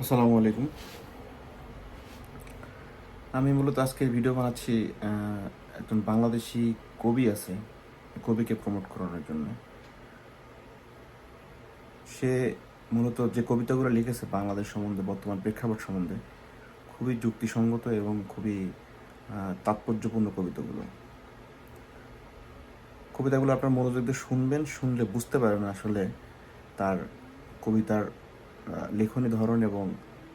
আসসালামু আলাইকুম। আমি মূলত আজকে ভিডিও বানাচ্ছি একজন বাংলাদেশি কবি আছে, কবিকে প্রমোট করানোর জন্য। সে মূলত যে কবিতাগুলো লিখেছে বাংলাদেশ সম্বন্ধে, বর্তমান প্রেক্ষাপট সম্বন্ধে, খুবই যুক্তিসঙ্গত এবং খুবই তাৎপর্যপূর্ণ কবিতাগুলো। কবিতাগুলো আপনার মনোযোগ দিয়ে শুনবেন, শুনলে বুঝতে পারবেন আসলে তার কবিতার লেখনী ধরন এবং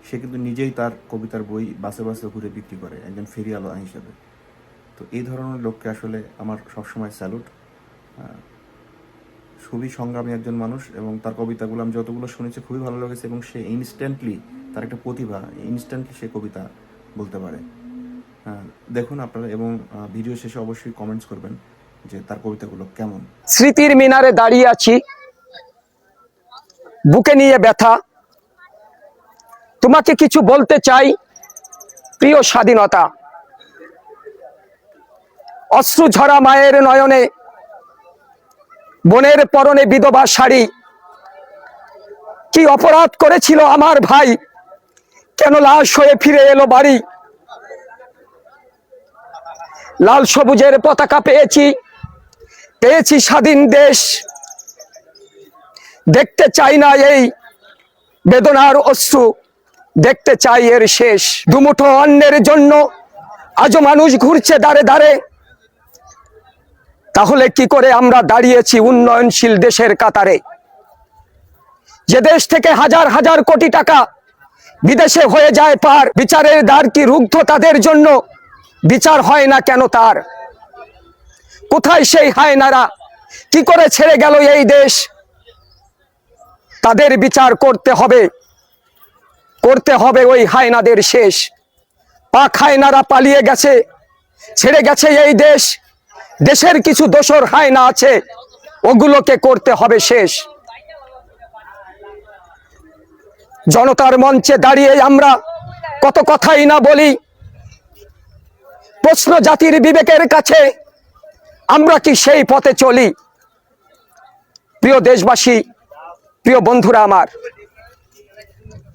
সে কিন্তু নিজেই তার কবিতার বই বাসে বাসে ঘুরে বিক্রি করে, একজন ফেরিয়ালা হিসেবে। তো এই ধরনের লোককে আসলে আমার সবসময় স্যালুট। খুবই সংগ্রামী একজন মানুষ এবং তার কবিতাগুলো আমি যতগুলো শুনেছি খুবই ভালো লেগেছে এবং সে ইনস্ট্যান্টলি তার একটা প্রতিভা ইনস্ট্যান্টলি সে কবিতা বলতে পারে। দেখুন আপনারা এবং ভিডিও শেষে অবশ্যই কমেন্টস করবেন যে তার কবিতাগুলো কেমন। স্মৃতির মিনারে দাঁড়িয়ে আছি, বুকে নিয়ে ব্যথা তোমাকে কিছু বলতে চাই, প্রিয় স্বাধীনতা। অশ্রু ঝরা মায়ের নয়নে, বোনের পরনে বিধবা শাড়ি। কি অপরাধ করেছিল আমার ভাই? কেন লাশ হয়ে ফিরে এলো বাড়ি? লাল সবুজের পতাকা পেয়েছি পেয়েছি স্বাধীন দেশ। দেখতে চাই না এই বেদনার অশ্রু। দেখতে চাই এর শেষ। দুমুঠো অন্যের জন্য আজও মানুষ ঘুরছে দাঁড়ে দাঁড়ে তাহলে কি করে আমরা দাঁড়িয়েছি উন্নয়নশীল দেশের কাতারে? যে দেশ থেকে হাজার হাজার কোটি টাকা বিদেশে হয়ে যায় পার, বিচারের দ্বার কি রুগ্ধ তাদের জন্য? বিচার হয় না কেন তার? কোথায় সেই হায়নারা? কি করে ছেড়ে গেল এই দেশ? তাদের বিচার করতে হবে। করতে হবে ওই হায়নাদের শেষ। পাক হায়নারা পালিয়ে গেছে, ছেড়ে গেছে এই দেশ। দেশের কিছু দোসর হায়না আছে, ওগুলোকে করতে হবে শেষ। জনতার মঞ্চে দাঁড়িয়ে আমরা কত কথাই না বলি। প্রশ্ন জাতির বিবেকের কাছে আমরা কি সেই পথে চলি? প্রিয় দেশবাসী, প্রিয় বন্ধুরা আমার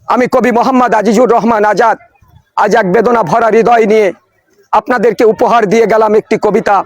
আমি কবি মোহাম্মদ আজিজুর রহমান আজাদ। আজ এক বেদনা ভরা হৃদয় নিয়ে আপনাদেরকে উপহার দিয়ে গেলাম একটি কবিতা।